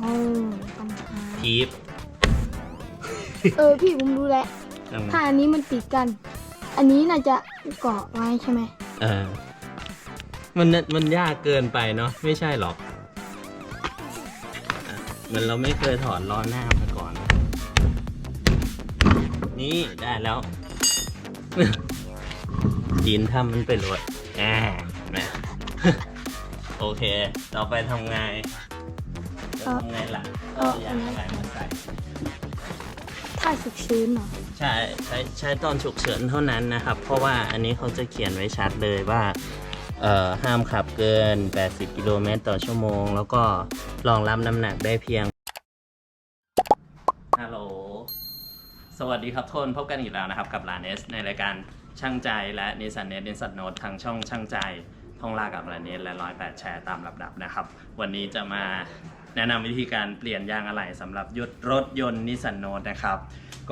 โอ้ปัญหาทีปเออพี่ผมรู้แล้วอืมถ้าอันนี้มันติดกัน อันนี้น่าจะเกาะไว้ใช่ไหมเออมันมันยากเกินไปเนาะไม่ใช่หรอกอะเหมันเราไม่เคยถอดล้อหน้ามาก่อน นี่ได้แล้ว จีนทำมันไปโหลดอ่าแหม่โอเค ต่อไปทำไงจะ ทำไงล่ะเอายางอะไรมาใส่ ถ้าฉุกชื้นเหรอ ใช่ใช้ใช้ตอนฉุกเฉินเท่านั้นนะครับ เพราะว่าอันนี้เขาจะเขียนไว้ชัดเลยว่าเอ่อห้ามขับเกิน 80 กิโลเมตรต่อชั่วโมง แล้วก็รองรับน้ำหนักได้เพียง ฮัลโหล สวัสดีครับทุกคนพบกันอีกแล้วนะครับกับลาเนสในรายการช่างใจและนิสสันเนสนิสสันโนตทางช่องช่างใจท่องลากับลาเนสและร้อยแปดแชร์ตามลำดับนะครับ วันนี้จะมา แนะนำวิธีการเปลี่ยนยางอะไหล่สำหรับยดรถยนต์นิสสันโนตนะครับ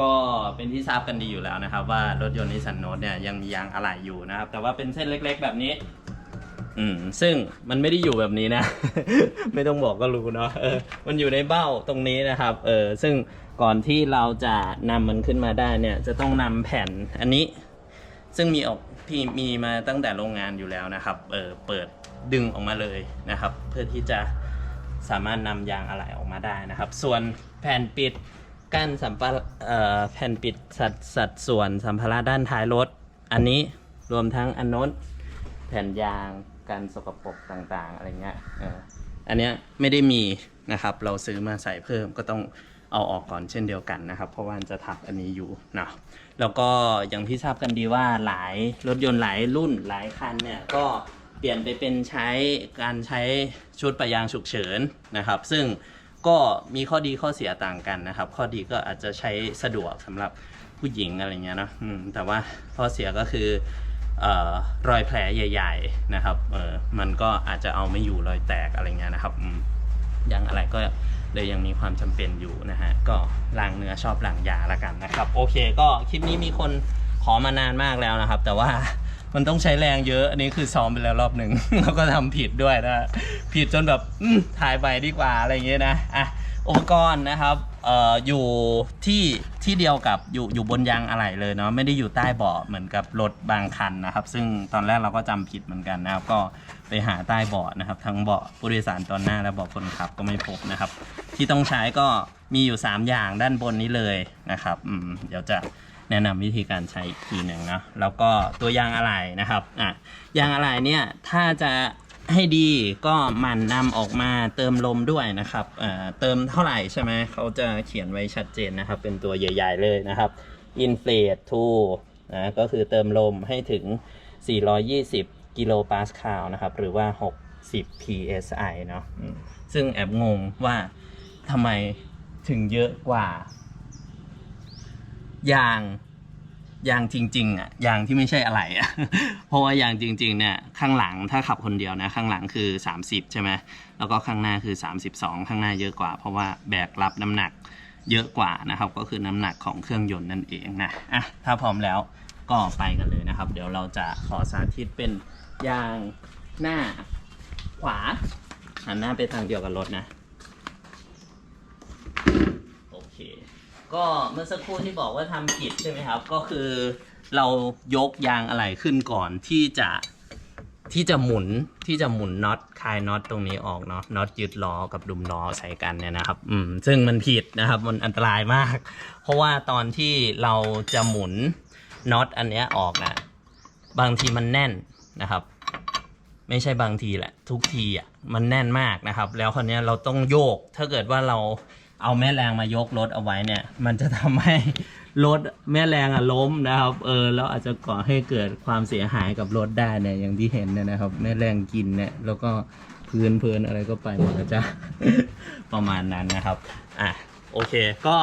ก็เป็นที่ทราบกันดีอยู่แล้วนะครับ ว่ารถยนต์นิสสันโนตเนี่ยยังมียางอะไหล่อยู่นะครับ แต่ว่าเป็นเส้นเล็กๆ แบบนี้ อืมซึ่งมันไม่ได้อยู่แบบนี้นะ ไม่ต้องบอกก็รู้เนาะเออมันอยู่ในเบ้าตรงนี้นะครับ เออซึ่งก่อนที่เราจะนำมันขึ้นมาได้เนี่ย จะต้องนำแผ่นอันนี้ ซึ่งมีออกพี่มีมาตั้งแต่โรงงานอยู่แล้วนะครับ เออเปิดดึงออกมาเลยนะครับ เพื่อที่จะ สามารถนำยางอะไหล่ออกมาได้นะครับ ส่วนแผ่นปิดกั้นสัมภาระแผ่นปิดสัดสัดส่วนสัมภาระด้านท้ายรถ อันนี้รวมทั้งอันโน้นแผ่นยางกันสกปรกต่างๆ อะไรเงี้ยอันเนี้ยไม่ได้มีนะครับ เราซื้อมาใส่เพิ่มก็ต้องเอาออกก่อนเช่นเดียวกันนะครับ เพราะว่าจะทับอันนี้อยู่เนาะแล้วก็อย่างที่ทราบกันดีว่าหลายรถยนต์หลายรุ่นหลายคันเนี่ยก็ เปลี่ยนไปเป็นใช้การใช้ชุดปะยางฉุกเฉินนะครับ ซึ่งก็มีข้อดีข้อเสียต่างกันนะครับ ข้อดีก็อาจจะใช้สะดวกสำหรับผู้หญิงอะไรเงี้ยเนาะแต่ว่าข้อเสียก็คือออรอยแผลใหญ่ ๆนะครับเออมันก็อาจจะเอาไม่อยู่รอยแตกอะไรเงี้ยนะครับอย่างอะไรก็เลยยังมีความจำเป็นอยู่นะฮะก็ล้างเนื้อชอบล้างยาละกันนะครับ โอเคก็คลิปนี้มีคนขอมานานมากแล้วนะครับ แต่ว่า มันต้องใช้แรงเยอะอันนี้คือซ้อมไปแล้วรอบหนึ่ง แล้วก็ทำผิดด้วยนะ ผิดจนแบบถ่ายไปดีกว่าอะไรเงี้ยนะอะอุปกรณ์นะครับอออยู่ที่ที่เดียวกับอยู่อยู่บนยางอะไหล่เลยเนาะไม่ได้อยู่ใต้เบาะเหมือนกับรถบางคันนะครับ ซึ่งตอนแรกเราก็จำผิดเหมือนกันนะครับ ก็ไปหาใต้เบาะนะครับ ทั้งเบาะผู้โดยสารตอนหน้าและเบาะคนขับก็ไม่พบนะครับ ที่ต้องใช้ก็มีอยู่ 3 อย่างด้านบนนี้เลยนะครับเดี๋ยวจะ แนะนำวิธีการใช้อีกทีหนึ่งเนาะแล้วก็ตัวยางอะไหล่นะครับอะยางอะไหล่เนี่ยถ้าจะให้ดีก็หมั่นนำออกมาเติมลมด้วยนะครับเอ่อเติมเท่าไหร่ใช่ไหมเขาจะเขียนไว้ชัดเจนนะครับ เป็นตัวใหญ่ๆเลยนะครับ inflate to นะก็คือเติมลมให้ถึง 420 กิโลปาสคาลนะครับ หรือว่า 60 psi เนาะซึ่งแอบงงว่าทำไมถึงเยอะกว่า ยางยางจริงๆอะยางที่ไม่ใช่อะไรอะเพราะว่ายางจริงๆเนี่ยข้างหลังถ้าขับคนเดียวนะข้างหลังคือ 30 ใช่ไหมแล้วก็ข้างหน้าคือ 32 ข้างหน้าเยอะกว่า เพราะว่าแบกรับน้ำหนักเยอะกว่านะครับ ก็คือน้ำหนักของเครื่องยนต์นั่นเองนะอะถ้าพร้อมแล้วก็ไปกันเลยนะครับ เดี๋ยวเราจะขอสาธิตเป็นยางหน้าขวาหันหน้าไปทางเดียวกับรถนะ โอเค ก็เมื่อสักครู่ที่บอกว่าทำผิดใช่ไหมครับ ก็คือเรายกยางอะไหล่ขึ้นก่อนที่จะที่จะหมุนที่จะหมุนน็อตคลายน็อตตรงนี้ออกเนาะน็อตยึดล้อกับดุมล้อใส่กันเนี่ยนะครับ อืมซึ่งมันผิดนะครับ มันอันตรายมาก เพราะว่าตอนที่เราจะหมุนน็อตอันเนี้ยออกนะบางทีมันแน่นนะครับ ไม่ใช่บางทีแหละ ทุกทีอะมันแน่นมากนะครับ แล้วคนนี้ยเราต้องโยกถ้าเกิดว่าเรา เอาแม่แรงมายกรถเอาไว้เนี่ย มันจะทำให้รถแม่แรงอะล้มนะครับ เออแล้วอาจจะก่อให้เกิดความเสียหายกับรถได้เนี่ยอย่างที่เห็นเนี่ยนะครับ แม่แรงกินเนี่ยแล้วก็พื้นเพลินอะไรก็ไปหมดนจ๊ะประมาณนั้นนะครับอะโอเคก็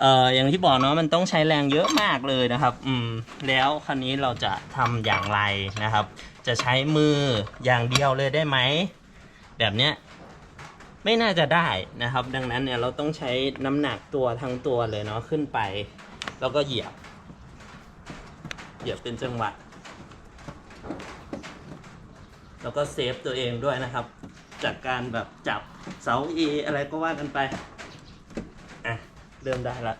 เอ่ออย่างที่บอกเนาะมันต้องใช้แรงเยอะมากเลยนะครับอืมแล้วคราวนี้เราจะทำอย่างไรนะครับ จะใช้มืออย่างเดียวเลยได้ไหมแบบเนี้ย ไม่น่าจะได้นะครับ ดังนั้นเนี่ยเราต้องใช้น้ำหนักตัวทั้งตัวเลยเนาะขึ้นไป แล้วก็เหยียบ เหยียบเป็นจังหวะ แล้วก็เซฟตัวเองด้วยนะครับ จากการแบบจับเสาเออะไรก็ว่ากันไปอะเริ่มได้ละ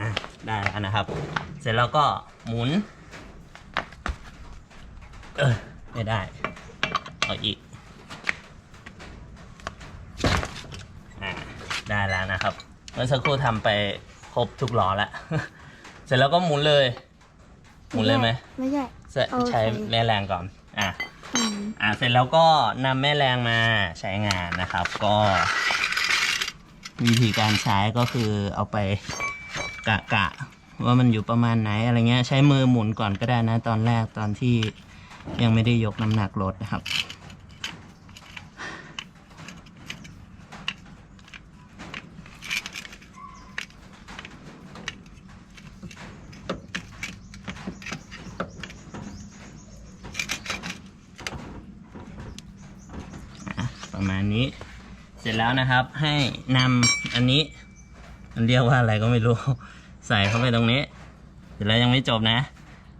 อะได้แล้วนะครับ เสร็จแล้วก็หมุน เออไม่ได้ เอาอีก อ่า ได้แล้วนะครับ เมื่อสักครู่ทำไปครบทุกล้อแล้วเสร็จแล้วก็หมุนเลย หมุนเลยไหมไม่ใช่ ใช้เอาใช้ ใช้แม่แรงก่อน อะ อืมอะ เสร็จแล้วก็นำแม่แรงมาใช้งานนะครับ ก็ วิธีการใช้ก็คือเอาไปกะกะ ว่ามันอยู่ประมาณไหนอะไรเงี้ย ใช้มือหมุนก่อนก็ได้นะ ตอนแรกตอนที่ยังไม่ได้ยกน้ำหนักรถนะครับ ประมาณนี้ เสร็จแล้วนะครับให้นำอันนี้ มันเรียกว่าอะไรก็ไม่รู้ ใส่เข้าไปตรงนี้ เสร็จแล้วยังไม่จบนะ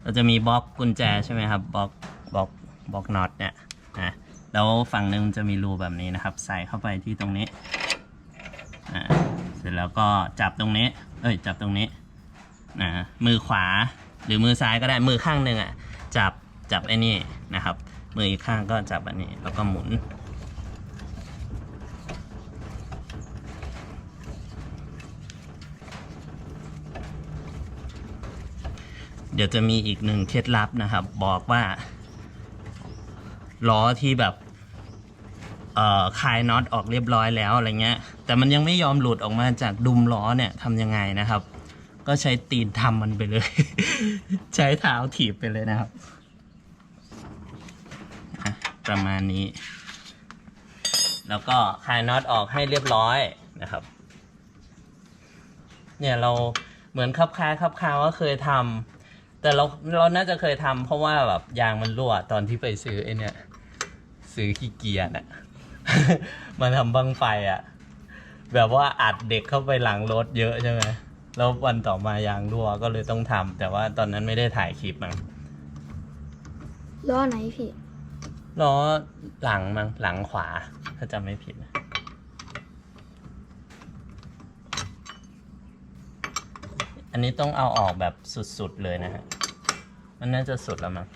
เราจะมีบล็อกกุญแจใช่ไหมครับบล็อกบล็อกบล็อกน็อตเนี่ยนะแล้วฝั่งหนึ่งจะมีรูแบบนี้นะครับ ใส่เข้าไปที่ตรงนี้อ่าเสร็จแล้วก็จับตรงนี้ เอ้ยจับตรงนี้นะมือขวาหรือมือซ้ายก็ได้มือข้างหนึ่งอะจับจับไอ้นี่นะครับ มืออีกข้างก็จับอันนี้แล้วก็หมุน ดี๋ยวจะมีอีกหนึ่งเคล็ดลับนะครับ บอกว่าล้อที่แบบเอ่อคลายน็อตออกเรียบร้อยแล้วอะไรเงี้ย แต่มันยังไม่ยอมหลุดออกมาจากดุมล้อเนี่ยทำยังไงนะครับ ก็ใช้ตีนทำมันไปเลย ใช้เท้าถีบไปเลยนะครับประมาณนี้ แล้วก็คลายน็อตออกให้เรียบร้อยนะครับ เนี่ยเราเหมือนคับคล้ายคับคาว่าเคยทำ แต่เราเราน่าจะเคยทำเพราะว่าแบบยางมันรั่วตอนที่ไปซื้อไอเนี่ย ซื้อขี้เกียจอะ มาทำบังไฟอะแบบว่าอัดเด็กเข้าไปหลังรถเยอะใช่ไหมแล้ววันต่อมายางรั่วก็เลยต้องทำแต่ว่าตอนนั้นไม่ได้ถ่ายคลิปมั้งล้อไหนพี่ล้อหลังมั้งหลังขวาถ้าจำไม่ผิดนะ อันนี้ต้องเอาออกแบบสุดๆเลยนะฮะ มันน่าจะสุดแล้วมั้ง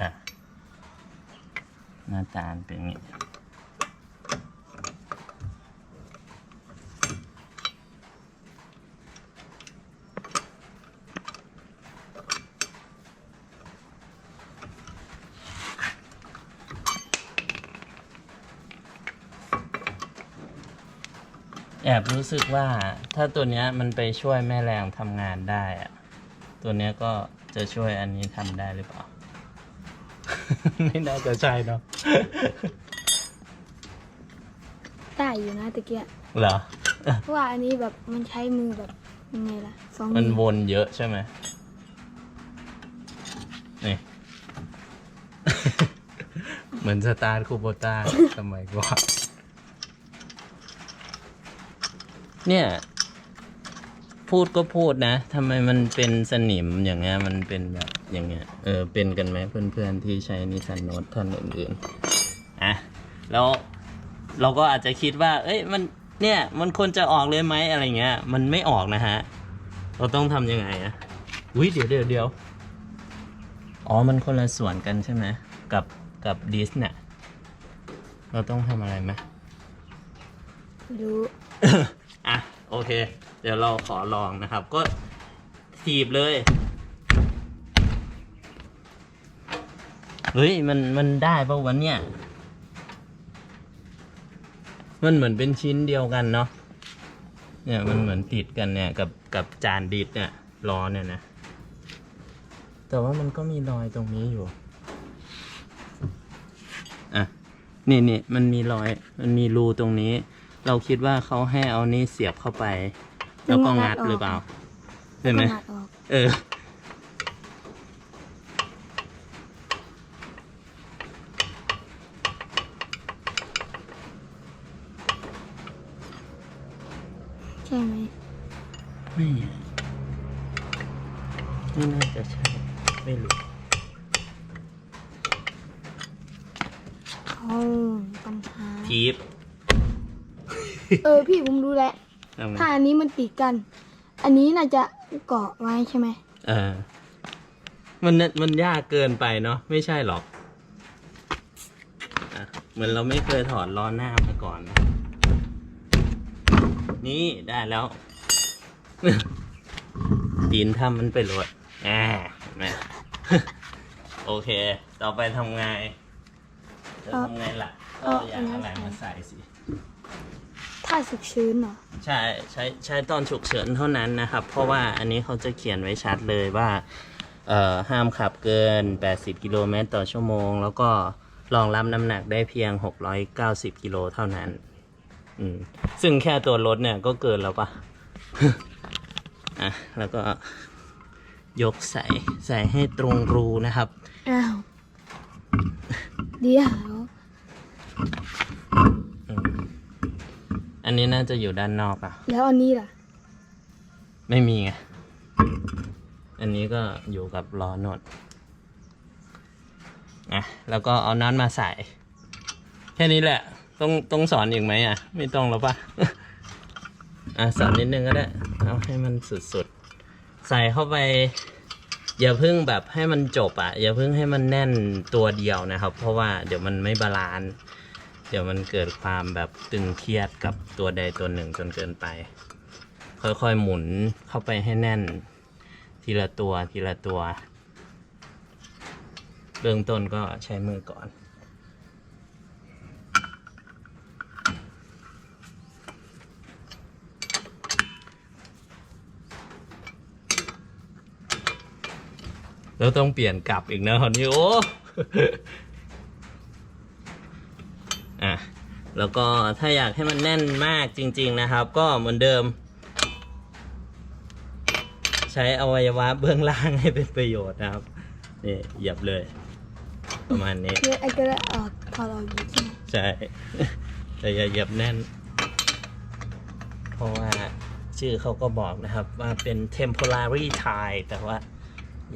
อะ หน้าตาเป็นอย่างนี้ รู้สึกว่าถ้าตัวเนี้ยมันไปช่วยแม่แรงทำงานได้อะตัวเนี้ยก็จะช่วยอันนี้ทำได้หรือเปล่า ไม่น่าจะใช่เนาะได้อยู่นะตะเกียเหรอ เพราะว่าอันนี้แบบมันใช้มือแบบยังไงล่ะสองมันมือวนเยอะใช่ไหมนี่ เหมือนสตาร์ทคูโบต้าสมัยก่อน เนี่ย พูดก็พูดนะทำไมมันเป็นสนิมอย่างเงี้ยมันเป็นแบบอย่างเงี้ยเออเป็นกันไหมเพื่อนๆที่ใช้นิสันโนตท่านอื่นๆอะแล้วเราก็อาจจะคิดว่า เอ้ยมันเนี่ยมันควรจะออกเลยไหมอะไรเงี้ย มันไม่ออกนะฮะ เราต้องทำยังไงอะอุ้ยเดี๋ยวเดี๋ยวเดี๋ยวอ๋อ มันคนละส่วนกันใช่ไหมกับกับดิสเนี่ยเราต้องทำอะไรไหมดูอะ โอเค เดี๋ยวเราขอลองนะครับ ก็ถีบเลย เฮ้ย มัน มันได้ปะวันเนี่ย มันเหมือนเป็นชิ้นเดียวกันเนาะ เนี่ย มันเหมือนติดกันเนี่ย กับ กับจานดิสเนี่ย ล้อเนี่ยนะ แต่ว่ามันก็มีรอยตรงนี้อยู่ อะ นี่นี่มันมีรอย มันมีรูตรงนี้ เราคิดว่าเขาให้เอานี้เสียบเข้าไป แล้วก็งัดหรือเปล่าใช่ไหมขนาดออก เออ ใช่ไหมไม่ไม่น่าจะใช่ไม่รู้เอาปัญหาทีป เออพี่ผมรู้แล้วทำไงถ้าอันนี้มันติดกัน อันนี้น่าจะเกาะไว้ใช่ไหมเออมันน่ะมันยากเกินไปเนาะไม่ใช่หรอกอะเหมือนเราไม่เคยถอดล้อหน้ามาก่อนนะนี่ได้แล้วดินทำมันไปโหลดอ่าเห็นไหม โอเค ต่อไปทำไงจะทำไงล่ะก็เอาอย่างอะไรมาใส่สิ ถ้าสึกชื้นเหรอ ใช่ใช้ใช้ตอนฉุกเฉินเท่านั้นนะครับ เพราะว่าอันนี้เขาจะเขียนไว้ชัดเลยว่าเอ่อห้ามขับเกิน 80 กิโลเมตรต่อชั่วโมง แล้วก็รองรับน้ำหนักได้เพียง 690 กิโลเท่านั้น อืมซึ่งแค่ตัวรถเนี่ยก็เกินแล้วปะ อะ แล้วก็ยกใส่ใส่ให้ตรงรูนะครับ อ้าว เดี๋ยว อืม อันนี้น่าจะอยู่ด้านนอกอะ แล้วอันนี้ล่ะ ไม่มีไง อันนี้ก็อยู่กับล้อหนดอะ แล้วก็เอาน็อตมาใส่ แค่นี้แหละ ต้องต้องสอนอีกไหมอะ ไม่ต้องแล้วปะอะสอนนิดนึงก็ได้ เอาให้มันสุดๆ ใส่เข้าไปอย่าเพิ่งแบบให้มันจบอะ อย่าเพิ่งให้มันแน่นตัวเดียวนะครับ เพราะว่าเดี๋ยวมันไม่บาลานซ์เดี๋ยวมันเกิดความแบบ ตึงเครียดกับตัวใดตัวหนึ่งจนเกินไป ค่อยๆหมุนเข้าไปให้แน่น ทีละตัวทีละตัวเบื้องต้นก็ใช้มือก่อน แล้วต้องเปลี่ยนกลับอีกนะคราวนี้โอ้ อะ แล้วก็ถ้าอยากให้มันแน่นมากจริง ๆนะครับ ก็เหมือนเดิม ใช้อวัยวะเบื้องล่างให้เป็นประโยชน์นะครับนี่เหยียบเลย ประมาณนี้คือไอ้ก็ได้ออกพอเราอยู่ใช่ใช่แต่อย่าเหยียบแน่น เพราะว่าชื่อเขาก็บอกนะครับว่าเป็น temporary tie แต่ว่า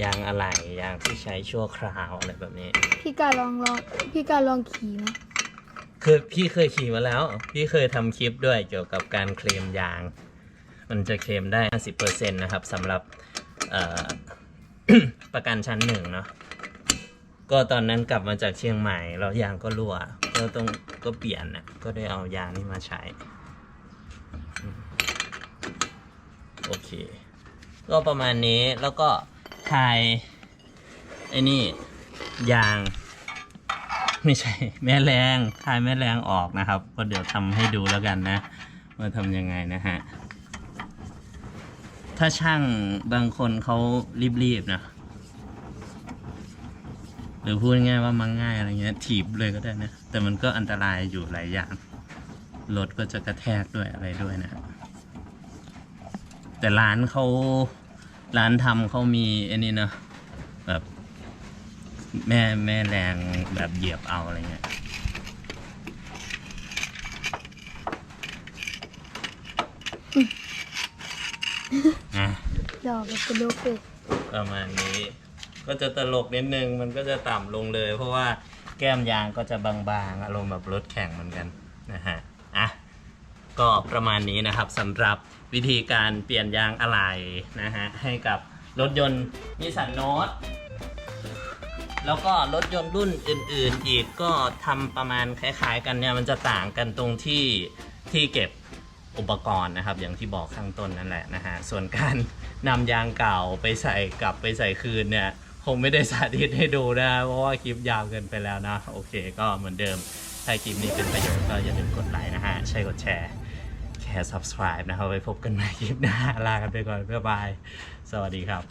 ยางอะไรยางที่ใช้ชั่วคราวอะไรแบบนี้ พี่การลองลองพี่การลองขี่ไหม คือพี่เคยขี่มาแล้ว พี่เคยทำคลิปด้วยเกี่ยวกับการเคลมยาง มันจะเคลมได้ 50%นะครับสำหรับประกันชั้นหนึ่งเนาะก็ตอนนั้นกลับมาจากเชียงใหม่แล้วยางก็รั่ว ก็ต้องก็เปลี่ยนนะก็ได้เอายางนี้มาใช้ โอเค ก็ประมาณนี้แล้วก็ทายไอ้นี่ยาง ไม่ใช่ แม่แรงทายแม่แรงออกนะครับ ก็เดี๋ยวทำให้ดูแล้วกันนะว่าทำยังไงนะฮะถ้าช่างบางคนเขารีบๆนะหรือพูดง่ายว่ามังง่ายอะไรเงี้ยถีบเลยก็ได้นะ แต่มันก็อันตรายอยู่หลายอย่างรถก็จะกระแทกด้วยอะไรด้วยนะแต่ร้านเขาร้านทำเขามีอ้นี่เนะ แม่แม่แรงแบบเหยียบเอาอะไรเงี้ยอะดอกเป็นกระโดดเลยประมาณนี้ ก็จะตลกนิดนึงมันก็จะต่ำลงเลย เพราะว่าแก้มยางก็จะบางๆ อารมณ์แบบรถแข่งเหมือนกันนะฮะอะก็ประมาณนี้นะครับสำหรับวิธีการเปลี่ยนยางอะไหล่นะฮะให้กับรถยนต์นิสสันโนต แล้วก็รถยนต์รุ่นอื่น ๆ อีกก็ทำประมาณคล้าย ๆ กันเนี่ยมันจะต่างกันตรงที่ที่เก็บอุปกรณ์นะครับ อย่างที่บอกข้างต้นนั่นแหละนะฮะส่วนการนำยางเก่าไปใส่กลับไปใส่คืนเนี่ยคงไม่ได้สาธิตให้ดูนะ เพราะว่าคลิปยาวเกินไปแล้วนะ โอเค ก็เหมือนเดิม ถ้าคลิปนี้เป็นประโยชน์ก็อย่าลืมกดไลค์นะฮะ ใช่กดแชร์แค่ subscribe นะครับ ไว้พบกันใหม่คลิปหน้า ลากันไปก่อน บ๊ายบาย สวัสดีครับ